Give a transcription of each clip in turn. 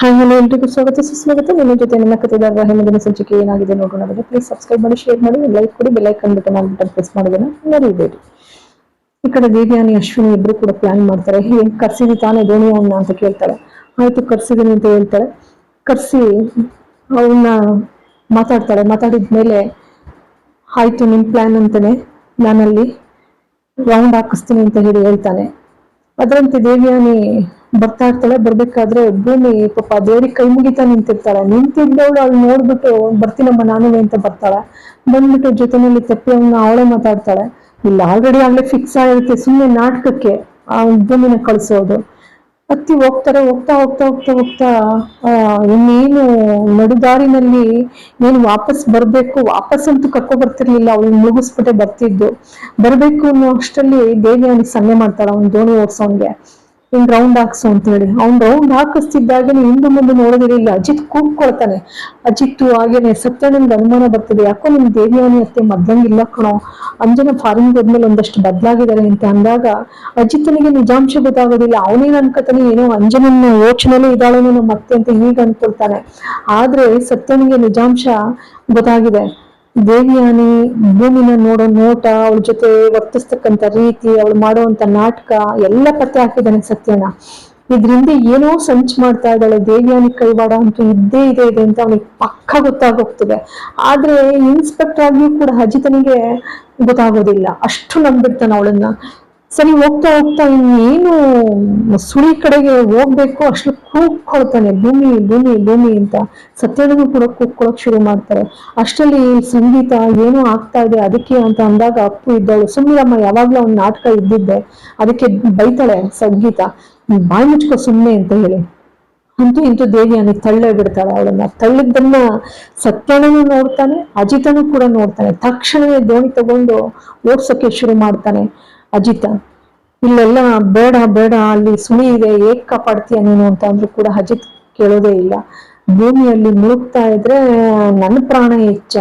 Hi hello ಎಲ್ರಿಗೂ ಸ್ವಾಗತ, ಸುಸ್ವಾಗತ. ನಿಮ್ಮ ಜೊತೆ ನನ್ನ ಕಥೆದಾರರ ಹಿಂದಿನ ಸಂಚಿಕೆ ಏನಾಗಿದೆ ನೋಡೋಣ ಬನ್ನಿ. ಪ್ಲೀಸ್ ಸಬ್ಸ್ಕ್ರೈಬ್ ಮಾಡಿ ಶೇರ್ ಮಾಡಿ ಲೈಕ್ ಕೊಡಿ ಬೆಲ್ ಐಕನ್ ಬಟನ್ ಆಗ್ಬಿಟ್ಟು ಪ್ರೆಸ್ ಮಾಡೋದನ್ನ ಮರಿಬೇಡಿ ಈ ಕಡೆ ದೇವ್ಯಾನಿ, ಅಶ್ವಿನಿ ಇಬ್ರು ಕೂಡ ಪ್ಲಾನ್ ಮಾಡ್ತಾರೆ. ಹೇ, ಕರ್ಸಿದಿ ತಾನೇ ದೋಣಿಯವನ್ನ ಅಂತ ಕೇಳ್ತಾರೆ. ಆಯ್ತು, ಕರ್ಸಿದೀನಿ ಅಂತ ಹೇಳ್ತಾರೆ. ಕರ್ಸಿ ಅವನ್ನ ಮಾತಾಡ್ತಾಳೆ ಮಾತಾಡಿದ್ಮೇಲೆ ಆಯ್ತು ನಿಮ್ಮ ಪ್ಲಾನ್ ಅಂತಾನೆ, ನಾನಲ್ಲಿ ರೌಂಡ್ ಹಾಕಿಸ್ತೀನಿ ಅಂತ ಹೇಳಿ ಹೇಳ್ತಾನೆ. ಅದರಂತೆ ದೇವಿಯಾನಿ ಬರ್ತಾ ಇರ್ತಾಳೆ, ಬರ್ಬೇಕಾದ್ರೆ ಭೂಮಿ ಪಾಪ ದೇವ್ರಿಗೆ ಕೈ ಮುಗಿತಾ ನಿಂತಿರ್ತಾಳೆ. ನಿಂತಿದ್ದವಳು ಅವ್ಳು ನೋಡ್ಬಿಟ್ಟು, ಬರ್ತೀನಮ್ಮ ನಾನುವೆ ಅಂತ ಬರ್ತಾಳೆ. ಬಂದ್ಬಿಟ್ಟು ಜೊತೆನಲ್ಲಿ ತಪ್ಪಿ ಅವನ್ನ ಅವಳೇ ಮಾತಾಡ್ತಾಳೆ. ಇಲ್ಲ ಆಲ್ರೆಡಿ ಆಗ್ಲೇ ಫಿಕ್ಸ್ ಆಗಿರುತ್ತೆ ಸುಮ್ಮನೆ ನಾಟಕಕ್ಕೆ ಆ ಭೂಮಿನ ಕಳಿಸೋದು. ಅತ್ತಿ ಹೋಗ್ತಾರೆ, ಹೋಗ್ತಾ ಹೋಗ್ತಾ ಹೋಗ್ತಾ ಹೋಗ್ತಾ ಇನ್ನೇನು ನಡುದಾರಿನಲ್ಲಿ ಏನು ವಾಪಸ್ ಬರ್ಬೇಕು, ವಾಪಸ್ ಅಂತೂ ಕರ್ಕೊ ಬರ್ತಿರ್ಲಿಲ್ಲ ಅವಳು ಮುಳುಗಿಸ್ಬಿಟ್ಟೆ ಬರ್ತಿದ್ದು. ಬರ್ಬೇಕು ಅನ್ನೋ ಅಷ್ಟರಲ್ಲಿ ದೇವಿ ಅವನಿಗೆ ಸನ್ನೆ ಮಾಡ್ತಾಳೆ ಅವ್ನು ದೋಣಿ ಓಡ್ಸೋನ್ಗೆ. ಹಿಂಗ್ ರೌಂಡ್ ಹಾಕ್ಸು ಅಂತ ಹೇಳಿ ಅವ್ನ್ ರೌಂಡ್ ಹಾಕಿಸ್ತಿದ್ದಾಗೆ ಹಿಂದೆ ಮುಂದೆ ನೋಡೋದಿರಲಿಲ್ಲ ಅಜಿತ್ ಕೂಗ್ಕೊಳ್ತಾನೆ ಅಜಿತ್ ಹಾಗೇನೆ ಸತ್ಯ ನಿಮ್ಗೆ ಅನುಮಾನ ಬರ್ತದೆ. ಯಾಕೋ ನಿಮ್ ದೇವಿಯಾನಿ ಅತ್ತೆ ಮದ್ದಂಗಿಲ್ಲ ಕಣೋ. ಅಂಜನ ಫಾರಿನ್ ಹೋದ್ಮೇಲೆ ಒಂದಷ್ಟು ಬದಲಾಗಿದ್ದಾರೆ ಅಂತ ಅಂದಾಗ ಅಜಿತ್ನಿಗೆ ನಿಜಾಂಶ ಗೊತ್ತಾಗೋದಿಲ್ಲ. ಅವನೇನ್ ಅನ್ಕೋತಾನೆ? ಏನೋ ಅಂಜನನ್ನ ಯೋಚನೆ ಇದ್ದಾಳೇನೋ ನಮ್ಮ ಅತ್ತೆ ಅಂತ ಹೀಗೆ ಅನ್ಕೊಳ್ತಾನೆ. ಆದ್ರೆ ಸತ್ಯನಿಗೆ ನಿಜಾಂಶ ಗೊತ್ತಾಗಿದೆ. ದೇವಿಯಾನಿ ಭೂಮಿನ ನೋಡೋ ನೋಟ, ಅವಳ ಜೊತೆ ವರ್ತಿಸ್ತಕ್ಕಂಥ ರೀತಿ, ಅವಳು ಮಾಡುವಂತ ನಾಟಕ, ಎಲ್ಲ ಪತ್ತೆ ಹಾಕಿದ್ದಾನೆ ಸತ್ಯನ ಇದ್ರಿಂದ ಏನೋ ಸಂಚು ಮಾಡ್ತಾ ಇದ್ದಾಳೆ. ದೇವಿಯಾನಿ ಕೈವಾಡ ಅಂತೂ ಇದ್ದೇ ಇದೆ ಇದೆ ಅಂತ ಅವನಿಗೆ ಪಕ್ಕ ಗೊತ್ತಾಗೋಗ್ತದೆ. ಆದ್ರೆ ಇನ್ಸ್ಪೆಕ್ಟರ್ ಆಗಿಯೂ ಕೂಡ ಅಜಿತನಿಗೆ ಗೊತ್ತಾಗೋದಿಲ್ಲ. ಅಷ್ಟು ನಂಬಿಡ್ತಾನೆ ಅವಳನ್ನ. ಸರಿ, ಹೋಗ್ತಾ ಹೋಗ್ತಾ ಇನ್ನೇನು ಸುಳಿ ಕಡೆಗೆ ಹೋಗ್ಬೇಕು ಅಷ್ಟು ಕೂಗ್ಕೊಳ್ತಾನೆ ಭೂಮಿ ಭೂಮಿ ಭೂಮಿ ಅಂತ. ಸತ್ಯನೂ ಕೂಡ ಕೂಗ್ಕೊಳಕ್ ಶುರು ಮಾಡ್ತಾರೆ. ಅಷ್ಟರಲ್ಲಿ ಸಂಗೀತ ಏನೋ ಆಗ್ತಾ ಇದೆ, ಅದಕ್ಕೆ ಅಂತ ಅಂದಾಗ ಅಪ್ಪು ಇದ್ದವಳು ಸುಮ್ಮನಮ್ಮ ಯಾವಾಗ್ಲೂ ಅವ್ನ ನಾಟಕ ಇದ್ದಿದ್ದೆ, ಅದಕ್ಕೆ ಬೈತಾಳೆ ಸಂಗೀತ. ಬಾಯಿ ಮುಚ್ಕೋ ಸುಮ್ಮನೆ ಅಂತ ಹೇಳಿ. ಅಂತೂ ಇಂತು ದೇವಿ ಅನ್ನ ತಳ್ಳೇ ಬಿಡ್ತಾಳೆ ಅವಳನ್ನ. ತಳ್ಳಿದ್ದನ್ನ ಸತ್ಯನೂ ನೋಡ್ತಾನೆ, ಅಜಿತನೂ ಕೂಡ ನೋಡ್ತಾನೆ. ತಕ್ಷಣವೇ ದೋಣಿ ತಗೊಂಡು ಓಡ್ಸೋಕೆ ಶುರು ಮಾಡ್ತಾನೆ ಅಜಿತ. ಇಲ್ಲೆಲ್ಲ ಬೇಡ ಬೇಡ, ಅಲ್ಲಿ ಸುಳಿ ಇದೆ ಏಕ್ ಕಾಪಾಡ್ತೀಯ ನೀನು ಅಂತ ಅಂದ್ರೂ ಕೂಡ ಅಜಿತ್ ಕೇಳೋದೇ ಇಲ್ಲ. ಭೂಮಿಯಲ್ಲಿ ಮುಳುಗ್ತಾ ಇದ್ರೆ ನನ್ನ ಪ್ರಾಣ ಹೆಚ್ಚ.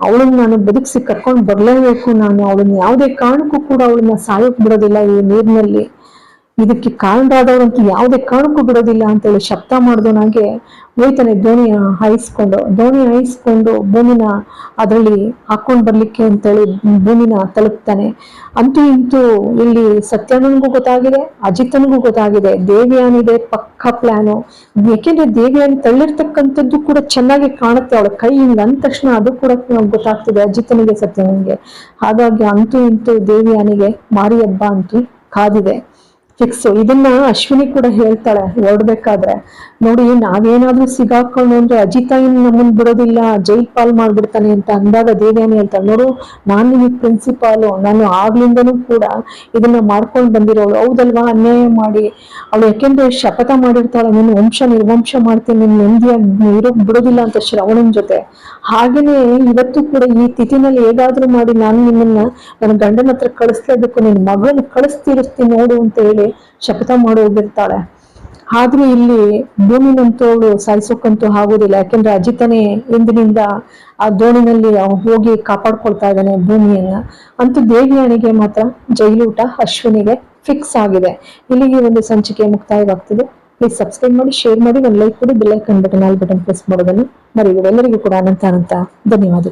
ಅವಳನ್ನ ನಾನು ಬದುಕಿಸಿ ಕರ್ಕೊಂಡು ಬರ್ಲೇಬೇಕು ನಾನು. ಅವಳನ್ನ ಯಾವುದೇ ಕಾರಣಕ್ಕೂ ಕೂಡ ಅವಳನ್ನ ಸಾಯಕ್ ಬಿಡೋದಿಲ್ಲ ಈ ನೀರಿನಲ್ಲಿ. ಇದಕ್ಕೆ ಕಾರಣರಾದವರಂತೂ ಯಾವುದೇ ಕಾರಣಕ್ಕೂ ಬಿಡೋದಿಲ್ಲ ಅಂತೇಳಿ ಶಬ್ದ ಮಾಡಿದವನಾಗೆ ಹೋಯ್ತಾನೆ ದೋಣಿಯ ಹಾಯಿಸ್ಕೊಂಡು, ದೋಣಿ ಹಾಯಿಸ್ಕೊಂಡು ಭೂಮಿನ ಅದರಲ್ಲಿ ಹಾಕೊಂಡು ಬರ್ಲಿಕ್ಕೆ ಅಂತೇಳಿ ಭೂಮಿನ ತಲುಪ್ತಾನೆ. ಅಂತೂ ಇಂತೂ ಇಲ್ಲಿ ಸತ್ಯಾನನ್ಗೂ ಗೊತ್ತಾಗಿದೆ, ಅಜಿತನಿಗೂ ಗೊತ್ತಾಗಿದೆ, ದೇವಿಯಾನಿದೆ ಪಕ್ಕ ಪ್ಲಾನು ಯಾಕೆಂದ್ರೆ ದೇವಿಯಾನಿ ತಳ್ಳಿರ್ತಕ್ಕಂಥದ್ದು ಕೂಡ ಚೆನ್ನಾಗಿ ಕಾಣುತ್ತೆ, ಅವಳ ಕೈಯಿಂದ ಅಂದ ತಕ್ಷಣ ಅದು ಕೂಡ ಗೊತ್ತಾಗ್ತಿದೆ ಅಜಿತನಿಗೆ ಸತ್ಯನಿಗೆ ಹಾಗಾಗಿ ಅಂತೂ ಇಂತೂ ದೇವಿಯಾನಿಗೆ ಮಾರಿ ಹಬ್ಬ ಅಂತೂ ಕಾದಿದೆ. ಫಿಕ್ಸ್ ಇದನ್ನ ಅಶ್ವಿನಿ ಕೂಡ ಹೇಳ್ತಾಳೆ ಹೊರಡ್ಬೇಕಾದ್ರೆ ನೋಡಿ, ನಾವೇನಾದ್ರೂ ಸಿಗಾಕೊಂಡು ಅಂದ್ರೆ ಅಜಿತ ಇನ್ ನಮ್ಮನ್ ಬಿಡೋದಿಲ್ಲ, ಜೈಲ್ ಪಾಲ್ ಮಾಡ್ಬಿಡ್ತಾನೆ ಅಂತ ಅಂದಾಗ ದೇವಿಯಾನಿ ಹೇಳ್ತಾಳೆ, ನೋಡು, ನಾನು ನಿಮಗೆ ಪ್ರಿನ್ಸಿಪಾಲು ನಾನು ಆಗ್ಲಿಂದನೂ ಕೂಡ ಇದನ್ನ ಮಾಡ್ಕೊಂಡು ಬಂದಿರೋಳು. ಹೌದಲ್ವಾ? ಅನ್ಯಾಯ ಮಾಡಿ. ಅವಳು ಯಾಕೆಂದ್ರೆ ಶಪಥ ಮಾಡಿರ್ತಾಳೆ ನಿನ್ನ ವಂಶ ನಿರ್ವಂಶ ಮಾಡ್ತೀನಿ ನಿನ್ ನೆಮ್ಮದಿಯಾಗಿ ಇರೋಕ್ ಬಿಡೋದಿಲ್ಲ ಅಂತ ಶ್ರವಣನ್ ಜೊತೆ. ಹಾಗೇನೆ ಇವತ್ತು ಕೂಡ ಈ ತಿಥಿನಲ್ಲಿ ಹೇಗಾದ್ರೂ ಮಾಡಿ ನಾನು ನಿಮ್ಮನ್ನ, ನನ್ನ ಗಂಡನ ಹತ್ರ ಕಳಿಸ್ಲೇಬೇಕು ನಿನ್ ಮಗಳನ್ನ ಕಳಿಸ್ತಿರ್ತೀನಿ ನೋಡು ಅಂತ ಹೇಳಿ ಶಪಥ ಮಾಡಿ ಹೋಗಿರ್ತಾಳೆ ಆದ್ರೂ ಇಲ್ಲಿ ಭೂಮಿನಂತೂ ಅವಳು ಸಾಯಿಸೋಕ್ಕಂತೂ ಆಗೋದಿಲ್ಲ ಯಾಕೆಂದ್ರೆ ಅಜಿತನೇ ಇಂದಿನಿಂದ ಆ ದೋಣಿನಲ್ಲಿ ಹೋಗಿ ಕಾಪಾಡ್ಕೊಳ್ತಾ ಇದ್ದಾನೆ ಭೂಮಿಯನ್ನ. ಅಂತೂ ದೇವಿಯಾಣಿಗೆ ಮಾತ್ರ ಜೈಲೂಟ ಅಶ್ವಿನಿಗೆ ಫಿಕ್ಸ್ ಆಗಿದೆ. ಇಲ್ಲಿಗೆ ಒಂದು ಸಂಚಿಕೆ ಮುಕ್ತಾಯವಾಗ್ತದೆ. ಪ್ಲೀಸ್ ಸಬ್ಸ್ಕ್ರೈಬ್ ಮಾಡಿ ಶೇರ್ ಮಾಡಿ, ಒಂದು ಲೈಕ್ ಕೊಡಿ bell icon button all button press ಮಾಡೋದನ್ನು ಮರಿಬೇಡಿ ಎಲ್ಲರಿಗೂ ಕೂಡ ಅನಂತ ಅನಂತ ಧನ್ಯವಾದ